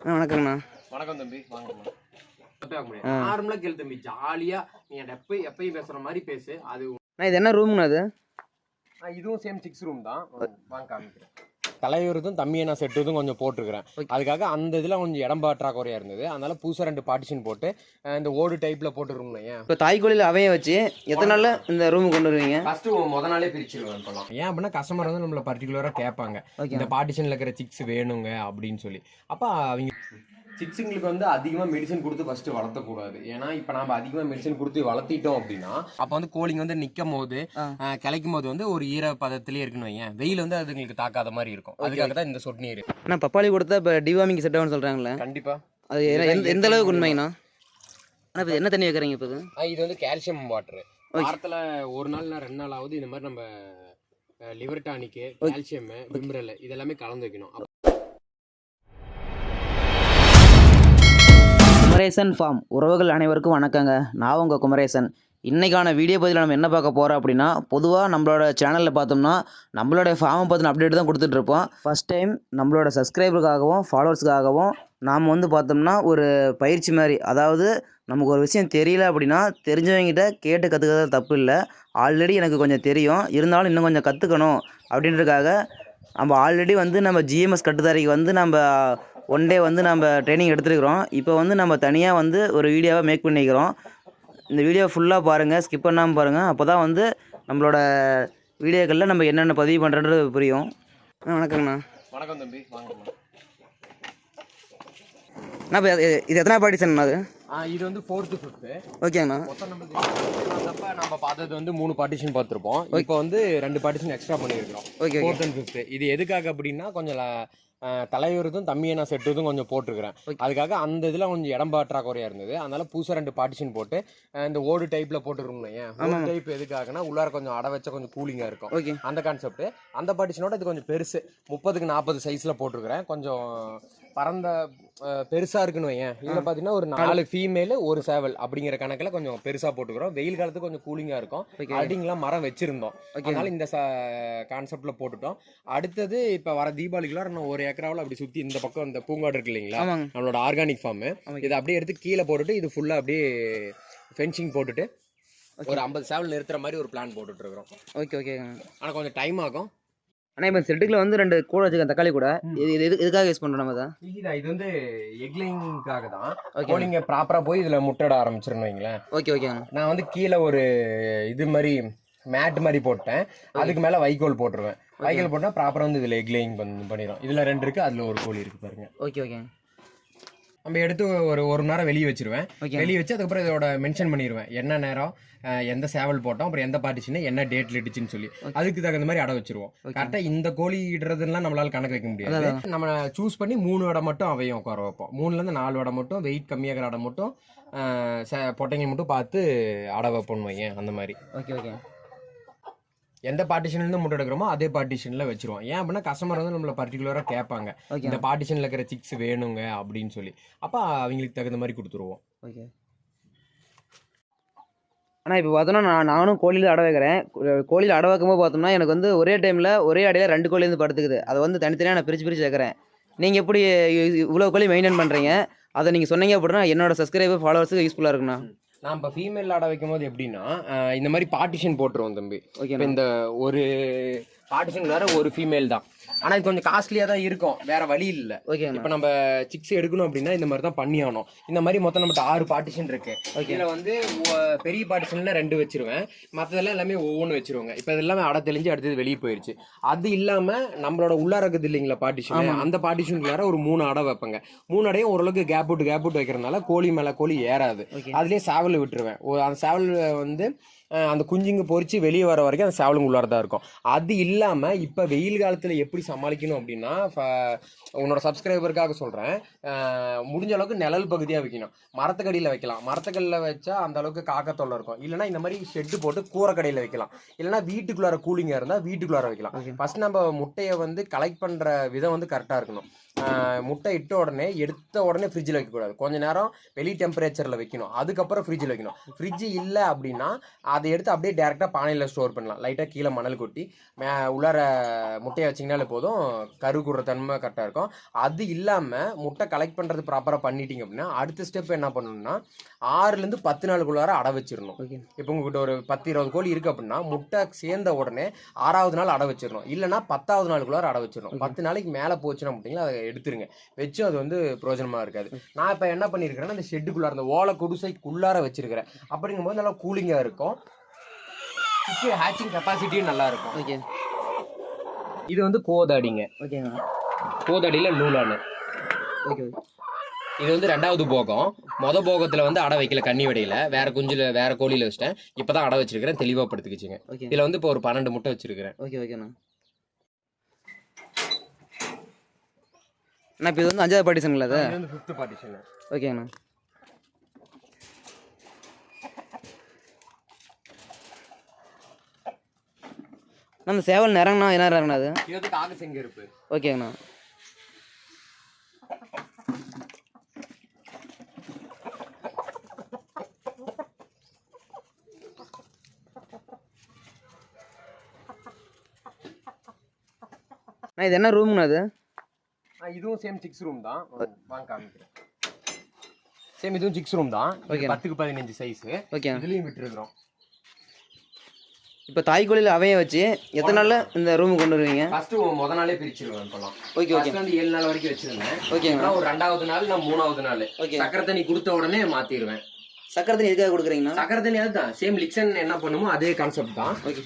ஆ வணக்கங்கண்ணா. வணக்கம் தம்பி வாங்க நார்மலா கேளு தம்பி ஜாலியா நீ எப்ப எப்பயும் பேசுற மாதிரி பேசு. அது அண்ணா இது என்ன ரூம்ண்ணா அது இதுவும் சேம் சிக்ஸ் ரூம் தான். வாங்க காமிக்கிறேன். தலைவருதும் தம்பியை நான் செட்டுதும் கொஞ்சம் போட்டிருக்கிறேன். அதுக்காக அந்த இதில் கொஞ்சம் இடம் பாற்றாக்குறையா இருந்தது. அதனால புதுசாக ரெண்டு பார்ட்டிஷன் போட்டு இந்த ஓடு டைப்பில் போட்டுருங்களேன் ஏன் இப்போ தாய்க்கோழியில் அவைய வச்சு எத்தனை நாளில் இந்த ரூமுக்கு கொண்டு வருவீங்க? ஃபர்ஸ்ட் முத நாளே பிரிச்சிருவேன் இப்போலாம் ஏன் அப்படின்னா கஸ்டமர் வந்து நம்மள பர்டிகுலராக கேட்பாங்க. இந்த பார்ட்டிஷனில் இருக்கிற சிக்ஸ் வேணுங்க அப்படின்னு சொல்லி. அப்போ அவங்க சிக்ஸுங்களுக்கு வந்து அதிகமாக மெடிசன் கொடுத்து ஃபஸ்ட்டு வளர்த்தக்கூடாது. ஏன்னா இப்போ நம்ம அதிகமாக மெடிசன் கொடுத்து வளர்த்திட்டோம் அப்படின்னா அப்போ வந்து கோழிங்க வந்து நிற்கும் போது கிளைக்கும் போது வந்து ஒரு ஈர பதத்திலே இருக்கணும் வையேன். வெயில் வந்து அதுங்களுக்கு தாக்காத மாதிரி இருக்கும். அதுக்காக தான் இந்த சொட்டு நீர். அண்ணா பப்பாளி கொடுத்தா இப்போ டிவாமிங் செட் ஆகும்னு சொல்கிறாங்களே கண்டிப்பா. அது எந்த அளவுக்கு உண்மைங்கண்ணா? அண்ணா இப்போ என்ன தண்ணி வைக்கிறீங்க இப்போ இது? வந்து கால்சியம் வாட்டர் வாரத்தில் ஒரு நாள் ரெண்டு நாள் ஆகுது. இந்த மாதிரி நம்ம லிவர் டானிக்கு கால்சியம் மிம்ரல் இதெல்லாமே கலந்து வைக்கணும். குமரேசன் ஃபார்ம் உறவுகள் அனைவருக்கும் வணக்கங்க. நான் உங்கள் குமரேசன். இன்றைக்கான வீடியோ பதிவில் நம்ம என்ன பார்க்க போகிறோம் அப்படின்னா பொதுவாக நம்மளோட சேனலில் பார்த்தோம்னா நம்மளோட ஃபார்மை பற்றின அப்டேட் தான் கொடுத்துட்ருப்போம் ஃபஸ்ட் டைம் நம்மளோட சப்ஸ்கிரைபருக்காகவும் ஃபாலோவர்ஸுக்காகவும் நாம் வந்து பார்த்தோம்னா ஒரு பயிற்சி மாதிரி அதாவது நமக்கு ஒரு விஷயம் தெரியல அப்படின்னா தெரிஞ்சவங்ககிட்ட கேட்டு கற்றுக்கிறது தப்பு இல்லை. ஆல்ரெடி எனக்கு கொஞ்சம் தெரியும். இருந்தாலும் இன்னும் கொஞ்சம் கற்றுக்கணும் அப்படின்றதுக்காக நம்ம ஆல்ரெடி வந்து நம்ம ஜிஎம்எஸ் கட்டுதாரிக்கு வந்து நம்ம ஒன் டே வந்து நம்ம ட்ரைனிங் எடுத்துருக்குறோம். இப்போ வந்து நம்ம தனியாக வந்து ஒரு வீடியோவை மேக் பண்ணிக்கிறோம். இந்த வீடியோ ஃபுல்லாக பாருங்கள் ஸ்கிப் பண்ணாமல் பாருங்கள் அப்போ தான் வந்து நம்மளோட வீடியோக்களில் நம்ம என்னென்ன பதிவு பண்ணுறது புரியும். வணக்கங்கண்ணா வணக்கம் தம்பி. வாங்க அண்ணா இப்போ இது- எத்தனை பார்ட்டிஷன் அது? இது வந்து ஃபோர்த்து ஃபிஃப்த்து ஓகேங்கண்ணா மொத்தம் நம்ம பார்த்தது வந்து மூணு பார்ட்டிஷன் பார்த்துருப்போம். இப்போ வந்து ரெண்டு பார்ட்டிஷன் எக்ஸ்ட்ரா பண்ணியிருக்கிறோம். ஓகே ஃபோர்த் அண்ட் ஃபிஃப்த்து இது எதுக்காக அப்படின்னா கொஞ்சம் தலைவருதும் தம்பியை நான் செட்டுதும் கொஞ்சம் போட்டிருக்கிறேன். அதுக்காக அந்த இதில் கொஞ்சம் இடம் பாற்றாக்குறையா இருந்தது. அதனால புதுசாக ரெண்டு பார்ட்டிஷன் போட்டு இந்த ஓடு டைப்பில் போட்டுருங்களேன் ஏன். டைப் எதுக்காகனா உள்ளார கொஞ்சம் அடை வச்சா கொஞ்சம் கூலிங்காக இருக்கும். அந்த கான்செப்ட் அந்த பார்ட்டிஷனோட இது கொஞ்சம் பெருசு. முப்பதுக்கு நாற்பது சைஸில் போட்டிருக்கிறேன். கொஞ்சம் பறந்த பெருசா இருக்குன்னு வையேன். இதில் பார்த்தீங்கன்னா ஒரு நாலு ஃபீமேல் ஒரு சேவல் அப்படிங்கிற கணக்கில் கொஞ்சம் பெருசா போட்டுக்கிறோம். வெயில் காலத்துக்கு கொஞ்சம் கூலிங்காக இருக்கும். ஓகே அடிங்கெல்லாம் மரம் வச்சிருந்தோம். ஓகே அதனால இந்த கான்செப்ட்ல போட்டுட்டோம். அடுத்தது இப்போ வர தீபாவளிக்குலாம் இன்னும் ஒரு ஏக்கராவில் அப்படி சுற்றி இந்த பக்கம் இந்த பூங்காடு இருக்கு இல்லைங்களா? நம்மளோட ஆர்கானிக் ஃபார்ம். இதை அப்படியே எடுத்து கீழே போட்டுட்டு இது ஃபுல்லாக அப்படியே ஃபென்சிங் போட்டுட்டு ஒரு ஐம்பது சேவல் நிறுத்துற மாதிரி ஒரு பிளான் போட்டுட்டு இருக்கிறோம். ஓகே ஓகேங்க ஆனால் கொஞ்சம் டைம் ஆகும். அண்ணா இப்போ செட்டுக்கில் வந்து ரெண்டு கூட வச்சுக்க தக்காளி கூட. இது இது எதுக்காக யூஸ் பண்ணுறோம் நம்ம இதுதான் இது வந்து எக்லைங்காக தான். ஓகே கோழிங்க ப்ராப்பராக போய் இதில் முட்டையிட ஆரம்பிச்சிருன்னு வைங்களேன். ஓகே ஓகேங்க நான் வந்து கீழே ஒரு இது மாதிரி மேட் மாதிரி போட்டேன். அதுக்கு மேலே வைக்கோல் போட்டுருவேன். வைக்கோல் போட்டால் ப்ராப்பராக வந்து இதில் எக்லைங் பண்ணி பண்ணிடும் இதில் ரெண்டு இருக்குது அதில் ஒரு கோழி இருக்குது பாருங்க. ஓகே ஓகே நம்ம எடுத்து ஒரு ஒரு மணி நேரம் வெளியே வச்சிருவேன். வெளியே வச்சு அதுக்கப்புறம் இதோட மென்ஷன் பண்ணிடுவேன் என்ன நேரம் எந்த சேவல் போட்டோம் அப்புறம் எந்த பார்ட்டிஷன் என்ன டேட்ல இடிச்சுன்னு சொல்லி. அதுக்கு தகுந்த மாதிரி அடை வச்சிருவோம். கரெக்டாக இந்த கோழி இடுறதுலாம் நம்மளால கணக்கு வைக்க முடியாது. நம்ம சூஸ் பண்ணி மூணு இடம் மட்டும் அவையும் உட்கார வைப்போம். மூணுலேருந்து நாலு இடம் மட்டும் வெயிட் கம்மியாகிற இடம் மட்டும் பொட்டைங்க மட்டும் பார்த்து அடை வைப்போம் வையேன். அந்த மாதிரி. ஓகே ஓகே எந்த பார்ட்டிஷன்லேருந்து முட்டை எடுக்கிறோமோ அதே பார்ட்டிஷனில் வச்சிருவோம். ஏன் அப்படின்னா கஸ்டமர் வந்து நம்மள பர்டிகுலராக கேட்பாங்க. ஓகே இந்த பார்ட்டிஷனில் இருக்கிற சிக்ஸ் வேணுங்க அப்படின்னு சொல்லி. அப்போ அவங்களுக்கு தகுந்த மாதிரி கொடுத்துருவோம். ஓகே ஆனால் இப்போ பார்த்தோன்னா நான் நானும் கோழியில் அடை வைக்கிறேன். கோழியில் அடை வைக்கும்போது பார்த்தோம்னா எனக்கு வந்து ஒரே டைமில் ஒரே அடையில் ரெண்டு கோழி வந்து படுத்துக்குது. அதை வந்து தனித்தனியாக நான் பிரித்து பிரித்து வைக்கிறேன். நீங்கள் எப்படி இவ்வளோ கோழி மெயின்டைன் பண்ணுறீங்க அதை நீங்கள் சொன்னீங்க அப்படின்னா என்னோட சப்ஸ்கிரைபர் ஃபாலோவர்ஸுக்கு யூஸ்ஃபுல்லாக இருக்குண்ணா நான் இப்போ ஃபீமேல் ஆட வைக்கும் போது எப்படின்னா இந்த மாதிரி பார்ட்டிஷன் போட்டுருவோம் தம்பி. ஓகேண்ணா இந்த ஒரு பார்ட்டிஷன் வேற ஒரு ஃபீமேல் தான். ஆனால் இது கொஞ்சம் காஸ்ட்லியாக தான் இருக்கும். வேற வழி இல்லை. ஓகேண்ணா இப்போ நம்ம சிக்ஸ் எடுக்கணும் அப்படின்னா இந்த மாதிரி தான் பண்ணி ஆகணும் இந்த மாதிரி மொத்தம் நம்மகிட்ட ஆறு பார்ட்டிஷன் இருக்கு. ஓகே இதில் வந்து பெரிய பார்ட்டிஷன்ல ரெண்டு வச்சிருவேன். மற்றதெல்லாம் எல்லாமே ஒவ்வொன்று வச்சிருவாங்க. இப்போ இதெல்லாமே அடை தெளிஞ்சு அடுத்தது வெளியே போயிருச்சு. அது இல்லாம நம்மளோட உள்ளார இருக்குது இல்லைங்களா பார்ட்டிஷன் அந்த பார்ட்டிஷனுக்குள்ளார ஒரு மூணு அடை வைப்பேங்க. மூணு அடையும் ஓரளவுக்கு கேப் விட்டு கேப் விட்டு வைக்கிறதுனால கோழி மேல கோழி ஏறாது. ஓகே அதுலயே சேவல் விட்டுருவேன். அந்த சேவல் வந்து அந்த குஞ்சுங்க பொரிச்சு வெளியே வர வரைக்கும் அந்த சேவலுங்க உள்ளார தான் இருக்கும். அது இல்லாம இப்ப வெயில் காலத்துல எப்படி சமாளிக்கணும் அப்படின்னா உன்னோட சப்ஸ்கிரைபருக்காக சொல்றேன். அஹ், முடிஞ்ச அளவுக்கு நிழல் பகுதியா வைக்கணும். மரத்துக்கடியில வைக்கலாம். மரத்துக்கடியில வச்சா அந்த அளவுக்கு காக்க தொல்லை இருக்கும். இல்லைன்னா இந்த மாதிரி ஷெட்டு போட்டு கூரைக்கடையில வைக்கலாம். இல்லைன்னா வீட்டுக்குள்ளார கூலிங்கா இருந்தா வீட்டுக்குள்ளார வைக்கலாம். ஓகே. ஃபர்ஸ்ட் நம்ம முட்டையை வந்து கலெக்ட் பண்ற விதம் வந்து கரெக்டா இருக்கணும். முட்டை இட்ட உடனே எடுத்த உடனே ஃப்ரிட்ஜில் வைக்கக்கூடாது. கொஞ்ச நேரம் வெளி டெம்பரேச்சரில் வைக்கணும். அதுக்கப்புறம் ஃப்ரிட்ஜில் வைக்கணும். ஃப்ரிட்ஜ் இல்லை அப்படின்னா அதை எடுத்து அப்படியே டேரெக்டாக பானையில் ஸ்டோர் பண்ணலாம். லைட்டாக கீழே மணல் கொட்டி மே உள்ளார முட்டையை வச்சிங்கனாலே போதும் கரு குடுற தன்மை கரெக்டாக இருக்கும். அது இல்லாமல் முட்டை கலெக்ட் பண்ணுறது ப்ராப்பராக பண்ணிட்டீங்க அப்படின்னா அடுத்த ஸ்டெப் என்ன பண்ணணும்னா ஆறுலேருந்து பத்து நாளுக்குள்ளார அடை வச்சிடணும். இப்போ உங்ககிட்ட ஒரு பத்து இருபது கோழி இருக்கு அப்படின்னா முட்டை சேர்ந்த உடனே ஆறாவது நாள் அடை வச்சிடணும். இல்லைன்னா பத்தாவது நாளுக்குள்ளார அடை வச்சிடணும். பத்து நாளைக்கு மேலே போச்சுன்னா அப்படிங்களா அதை எடுத்துருங்க. வச்சும் அது வந்து பிரயோஜனமாக இருக்காது. நான் இப்போ என்ன பண்ணியிருக்கிறேன்னா அந்த ஷெட்டுக்குள்ளார அந்த ஓலை குடிசைக்குள்ளார வச்சிருக்கிறேன். அப்படிங்கும்போது நல்லா கூலிங்காக இருக்கும். ஹேச்சிங் கெப்பாசிட்டியும் நல்லா இருக்கும் ஓகே இது வந்து கோதாடிங்க. ஓகேங்கண்ணா கோதாடியில் நூலானு. ஓகே இது வந்து ரெண்டாவது போகம். மொத போகத்தில் வந்து அடை வைக்கல கன்னி வடையில். வேற குஞ்சில் வேற கோழியில் வச்சிட்டேன். இப்போ தான் அடை வச்சிருக்கிறேன். தெளிவாக படுத்துக்கிச்சுங்க. இதில் வந்து இப்போ ஒரு பன்னெண்டு முட்டை வச்சிருக்கிறேன். ஓகே ஓகேண்ணா அண்ணா இப்போ இது வந்து அஞ்சாவது பார்ட்டிஷனுங்களா அது? ஃபிஃப்த் பார்ட்டிஷன் ஓகேங்கண்ணா நம்ம சேவல் நிறங்கண்ணா என்ன நிறங்கண்ணா அது? வந்து காக செங்கருப்பு ஓகேங்கண்ணா அண்ணா. இது என்ன ரூமுங்கண்ணா அது? இதுவும் சேம் சிக்ஸ் ரூம் தான். வாங்க காமிக்கிறேன். சேம் இதுவும் சிக்ஸ் ரூம் தான். Okay. பத்துக்கு பதினஞ்சு சைஸ் ஓகேண்ணா இதுலயும் விட்டுருக்குறோம். இப்போ தாய்க்கோழியில் அவைய வச்சு எத்தனை நாளில் இந்த ரூமுக்கு கொண்டு வருவீங்க? ஃபர்ஸ்ட் முத நாளே பிரிச்சிருவேன் இப்பெல்லாம் ஓகே ஓகே வந்து ஏழு நாள் வரைக்கும் வச்சிருந்தேன். அப்புறம் ஒரு ரெண்டாவது நாள் நான் மூணாவது நாள். ஓகே சக்கரை தண்ணி கொடுத்த உடனே மாத்திடுவேன் சக்கரை தண்ணி எதுக்காக கொடுக்குறீங்கண்ணா சக்கரை தண்ணி அதுதான். சேம் லிக்சன் என்ன பண்ணுமோ அதே கான்செப்ட் தான். ஓகே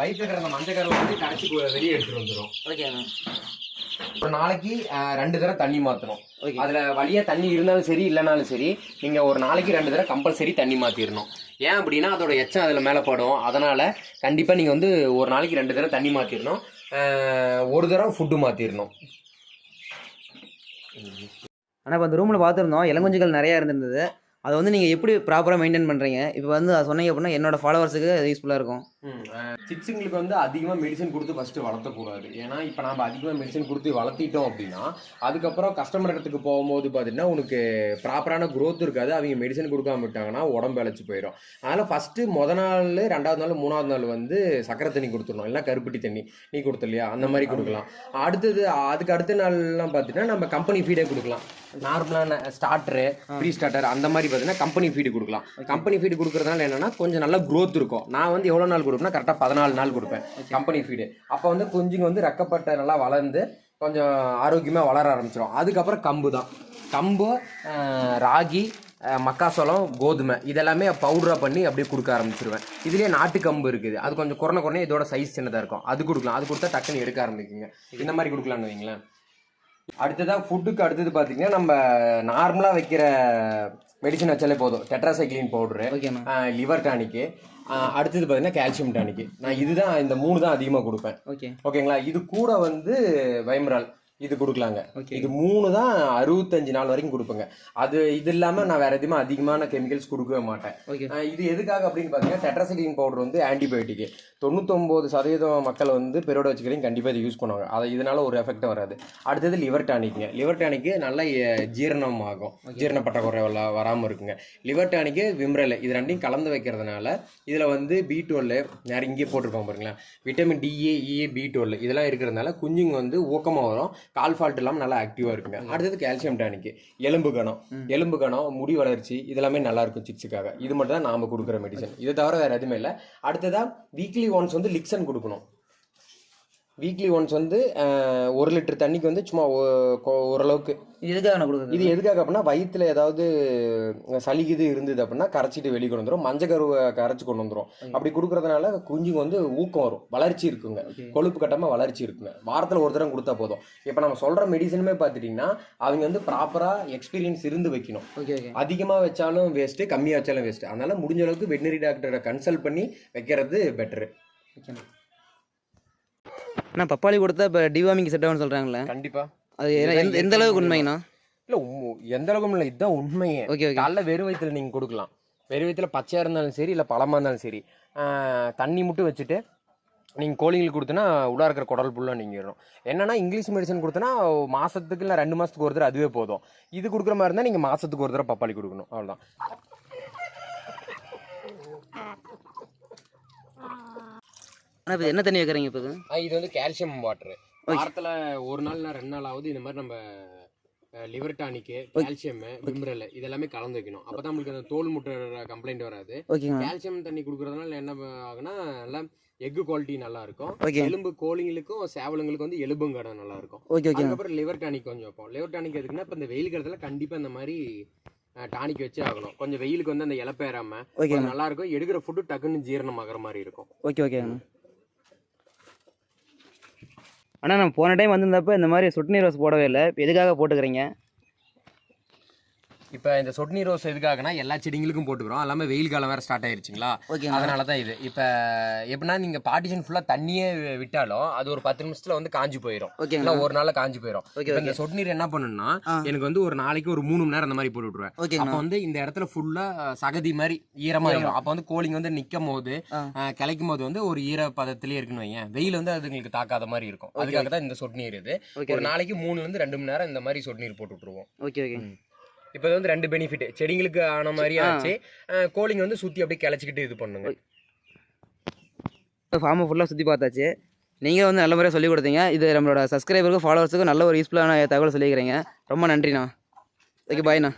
வயிற்றுல இருக்கிற அந்த மஞ்சள் கருவை வந்து கரைச்சி வெளியே எடுத்துட்டு வந்துடும் ஓகேண்ணா ஒரு நாளைக்கு ரெண்டு தடவை தண்ணி ஓகே. அதுல வழியா தண்ணி இருந்தாலும் சரி இல்லைனாலும் சரி நீங்க ஒரு நாளைக்கு ரெண்டு தடவை கம்பல்சரி தண்ணி மாத்திரணும். ஏன் அப்படின்னா அதோட எச்சம் அதுல மேல படும். அதனால கண்டிப்பா நீங்க வந்து ஒரு நாளைக்கு ரெண்டு தடவை தண்ணி ஆஹ், ஒரு தடவை ஃபுட்டு மாத்திரணும். ஆனால் இப்போ அந்த ரூமில் பார்த்துருந்தோம் இளங்குஞ்சுகள் நிறையா இருந்திருந்தது. அதை வந்து நீங்கள் எப்படி ப்ராப்பராக மெயின்டைன் பண்ணுறீங்க இப்போ வந்து அதை சொன்னீங்க அப்படின்னா என்னோட ஃபாலோவர்ஸுக்கு அது யூஸ்ஃபுல்லாக இருக்கும். சிக்ஸுங்களுக்கு வந்து அதிகமாக மெடிசன் கொடுத்து ஃபஸ்ட்டு வளர்த்தக்கூடாது. ஏன்னா இப்போ நம்ம அதிகமாக மெடிசன் கொடுத்து வளர்த்திட்டோம் அப்படின்னா அதுக்கப்புறம் கஸ்டமர் இடத்துக்கு போகும்போது பார்த்தீங்கன்னா உனக்கு ப்ராப்பரான growth இருக்காது. அவங்க மெடிசன் கொடுக்காம விட்டாங்கன்னா உடம்பு இழைச்சி போயிடும் அதனால் ஃபஸ்ட்டு முத நாள் ரெண்டாவது நாள் மூணாவது நாள் வந்து சக்கரை தண்ணி கொடுத்துடணும். இல்லை கருப்பட்டி தண்ணி. நீ கொடுத்த இல்லையா அந்த மாதிரி கொடுக்கலாம். அடுத்தது அதுக்கு அடுத்த நாள்லாம் பார்த்தீங்கன்னா நம்ம கம்பெனி ஃபீடே கொடுக்கலாம். நார்மலான ஸ்டார்டரு ப்ரீ ஸ்டார்டர் அந்த மாதிரி பார்த்தீங்கன்னா கம்பெனி ஃபீடு கொடுக்கலாம். கம்பெனி ஃபீடு கொடுக்கறதுனால என்னன்னா கொஞ்சம் நல்ல growth இருக்கும். நான் வந்து எவ்வளோ நாள் கொடுப்பேன்னா கரெக்டாக பதினாலு நாள் கொடுப்பேன். கம்பெனி ஃபீடு அப்போ வந்து குஞ்சுங்க வந்து ரெக்கப்பட்ட நல்லா வளர்ந்து கொஞ்சம் ஆரோக்கியமாக வளர ஆரம்பிச்சிடும் அதுக்கப்புறம் கம்பு தான். கம்பு ராகி மக்காசோளம் கோதுமை. இதெல்லாமே பவுடராக பண்ணி அப்படியே கொடுக்க ஆரம்பிச்சிருவேன். இதுலேயே நாட்டு கம்பு இருக்குது. அது கொஞ்சம் குறைன குறைன இதோட சைஸ் சின்னதாக இருக்கும். அது கொடுக்கலாம். அது கொடுத்தா டக்குன்னு எடுக்க ஆரம்பிக்குங்க. இந்த மாதிரி கொடுக்கலான்னு வைங்களேன். அடுத்ததாக ஃபுட்டுக்கு அடுத்தது பார்த்தீங்கன்னா நம்ம நார்மலாக வைக்கிற மெடிசன் வச்சாலே போதும். டெட்ராசைக்ளின் பவுடரு லிவர் டானிக்கு அடுத்தது பார்த்தீங்கன்னா கால்சியம் டானிக்கு நான் இதுதான் இந்த மூணு தான் அதிகமாக கொடுப்பேன் ஓகே ஓகேங்களா இது கூட வந்து வைமரால் இது கொடுக்கலாங்க. ஓகே இது மூணு தான் அறுபத்தஞ்சு நாள் வரைக்கும் கொடுப்பேங்க. அது இது இல்லாமல் நான் வேற எதுவுமே அதிகமான கெமிக்கல்ஸ் கொடுக்கவே மாட்டேன். இது எதுக்காக அப்படின்னு பார்த்தீங்கன்னா டெட்ராசைக்ளின் பவுடர் வந்து ஆன்டிபயோட்டிக் தொண்ணூத்தொம்பது சதவீதம் மக்கள் வந்து பெரோட வச்சுக்கிறீங்க கண்டிப்பாக இதை யூஸ் பண்ணுவாங்க. அது இதனால ஒரு எஃபெக்டும் வராது. அடுத்தது லிவர் டானிக்ங்க லிவர் டானிக்கு நல்ல ஜீரணம் ஆகும் ஜீரண பற்றாக்குறை வர- வராம இருக்குங்க. லிவர் டானிக்கு விம்ரல் இது ரெண்டையும் கலந்து வைக்கிறதுனால இதில் வந்து பி டுவெல் யாரும் இங்கே போட்டிருப்பாங்க பாருங்களேன். Vitamin D A E A B twelve இதெல்லாம் இருக்கிறதுனால குஞ்சுங்க வந்து ஊக்கமாக வரும். கால் ஃபால்ட் இல்லாமல் நல்லா ஆக்டிவாக இருக்குங்க. அடுத்தது கால்சியம் டானிக்கு எலும்பு கணம். எலும்பு கணம் முடி வளர்ச்சி இதெல்லாமே நல்லா இருக்கும் சிக்ஸுக்காக. இது மட்டும் தான் நாம கொடுக்குற மெடிசன் இதை தவிர வேற எதுவுமே இல்லை. அடுத்ததா வீக்லி ஒன்ஸ் வந்து லிக்சன் கொடுக்கணும். வீக்லி ஒன்ஸ் வந்து ஒரு லிட்டர் தண்ணிக்கு வந்து சும்மா ஓரளவுக்கு. இது எதுக்காக நான் கொடுக்குறது? இது எதுக்காக அப்படின்னா வயிற்றுல ஏதாவது சளி இது இருந்தது அப்படின்னா கரைச்சிட்டு வெளியே கொண்டு வந்துடும் மஞ்சள் கருவை கரைச்சி கொண்டு வந்துடும் அப்படி கொடுக்கறதுனால குஞ்சுங்க வந்து ஊக்கம் வரும். வளர்ச்சி இருக்குங்க. கொழுப்பு கட்டமாக வளர்ச்சி இருக்குங்க. வாரத்தில் ஒரு தடவை கொடுத்தா போதும். இப்போ நம்ம சொல்கிற மெடிசனுமே பார்த்துட்டிங்கன்னா அவங்க வந்து ப்ராப்பராக எக்ஸ்பீரியன்ஸ் இருந்து வைக்கணும். அதிகமாக வச்சாலும் வேஸ்ட்டு கம்மியாக வச்சாலும் வேஸ்ட்டு அதனால முடிஞ்ச அளவுக்கு வெட்டினரி டாக்டரை கன்சல்ட் பண்ணி வைக்கிறது பெட்டரு ஓகேண்ணா அண்ணா பப்பாளி கொடுத்தா இப்போ டிவாமிங் செட் ஆகும்னு சொல்கிறாங்களே கண்டிப்பாக அது எந்த- எந்த அளவுக்கு உண்மைங்கண்ணா? இல்லை எந்த அளவுக்கும் இல்லை இதுதான் உண்மையே. ஓகே ஓகே காலைல வெறும் வயிற்றுல நீங்கள் கொடுக்கலாம். வெறும் வயிற்றுல பச்சையாக இருந்தாலும் சரி இல்லை பழமாக இருந்தாலும் சரி தண்ணி மட்டும் வச்சுட்டு நீங்கள் கோழிங்களுக்கு கொடுத்தனா உள்ளே இருக்கிற குடல் புல்லாக நீங்கிடும் என்னன்னா இங்கிலீஷ் மெடிசன் கொடுத்தனா மாதத்துக்கு இல்லை ரெண்டு மாதத்துக்கு ஒரு தடவை அதுவே போதும். இது கொடுக்குற மாதிரி இருந்தால் நீங்கள் மாதத்துக்கு ஒரு தடவை பப்பாளி கொடுக்கணும். அவ்வளோதான் ஆனால் இப்போ என்ன தண்ணி வைக்கிறீங்க இப்போ? இது வந்து கால்சியம் வாட்டர் வாரத்தில் ஒரு நாள் இல்லை ரெண்டு நாள் ஆகுது இந்த மாதிரி நம்ம லிவர் டானிக்கு கால்சியம் விம்ரல் இதெல்லாமே கலந்து வைக்கணும். அப்போ தான் நம்மளுக்கு அந்த தோல் முட்டை கம்ப்ளைண்ட் வராது. கால்சியம் தண்ணி கொடுக்கறதுனால என்ன ஆகுனா நல்லா எக்கு குவாலிட்டி நல்லா இருக்கும். ஓகே எலும்பு கோழிங்களுக்கும் சேவலுங்களுக்கும் வந்து எலும்புங்கடை நல்லா இருக்கும். ஓகே ஓகே அதுக்கப்புறம் லிவர் டானிக் கொஞ்சம் வைப்போம். லிவர் டானிக் எதுக்குன்னா இப்போ இந்த வெயில் காலத்தில் கண்டிப்பாக இந்த மாதிரி டானிக் வச்சே ஆகணும். கொஞ்சம் வெயிலுக்கு வந்து அந்த ஓகேண்ணா நல்லா இருக்கும். எடுக்கிற ஃபுட்டு டக்குன்னு ஜீரணம் ஆகிற மாதிரி இருக்கும். ஓகே ஓகேங்கண்ணா அண்ணா நான் போன டைம் வந்திருந்தப்போ இந்த மாதிரி சொட்டு நீர் ரோஸ் போடவே இல்லை. இப்போ எதுக்காக போட்டுக்கிறீங்க? இப்போ இந்த சொட்டு நீர் ரோஸ் எதுக்காகனா எல்லா செடிங்களுக்கும் போட்டுக்கிறோம். எல்லாமே வெயில் காலம் வேற ஸ்டார்ட் ஆயிருச்சுங்களா? ஓகேண்ணா அதனால தான் இது. இப்போ எப்படின்னா நீங்கள் பார்ட்டிஷன் ஃபுல்லாக தண்ணியே விட்டாலும் அது ஒரு பத்து நிமிஷத்தில் வந்து காஞ்சி போயிடும் இல்லை ஒரு நாளில் காஞ்சி போயிடும் ஓகே இப்போ இந்த சொட்டு நீர் என்ன பண்ணுன்னா ஆ. எனக்கு வந்து ஒரு நாளைக்கு ஒரு மூணு மணி நேரம் அந்த மாதிரி போட்டு விட்ருவேன் அப்போ வந்து இந்த இடத்துல ஃபுல்லாக சகதி மாதிரி ஈரமாயிடும் அப்போ வந்து கோழிங்க வந்து நிற்கும் போது கிளைக்கும் போது வந்து ஒரு ஈர பதத்திலே இருக்குன்னு வையேன் வெயில் வந்து அதுங்களுக்கு தாக்காத மாதிரி இருக்கும். அதுக்காக தான் இந்த சொட்டு நீர் இது. ஓகே ஒரு நாளைக்கு மூணுல இருந்து ரெண்டு மணி நேரம் இந்த மாதிரி சொட்டு நீர் போட்டு விட்ருவோம் ஓகே ஓகே. இப்போ வந்து ரெண்டு பெனிஃபிட் செடிங்களுக்கு ஆன மாதிரி. ஆச்சு. கோழிங்க வந்து சுத்தி அப்படியே கிளச்சிக்கிட்டு இது பண்ணுங்க. ஃபார்மை ஃபுல்லாக சுற்றி பார்த்தாச்சு. நீங்கள் வந்து நல்ல முறையாக சொல்லிக் கொடுத்தீங்க. இது நம்மளோட சப்ஸ்கிரைபருக்கும் ஃபாலோவர்ஸுக்கும் நல்ல ஒரு யூஸ்ஃபுல்லான தகவல் சொல்லிக்கிறீங்க. ரொம்ப நன்றிண்ணா. ஓகே பாய்ண்ணா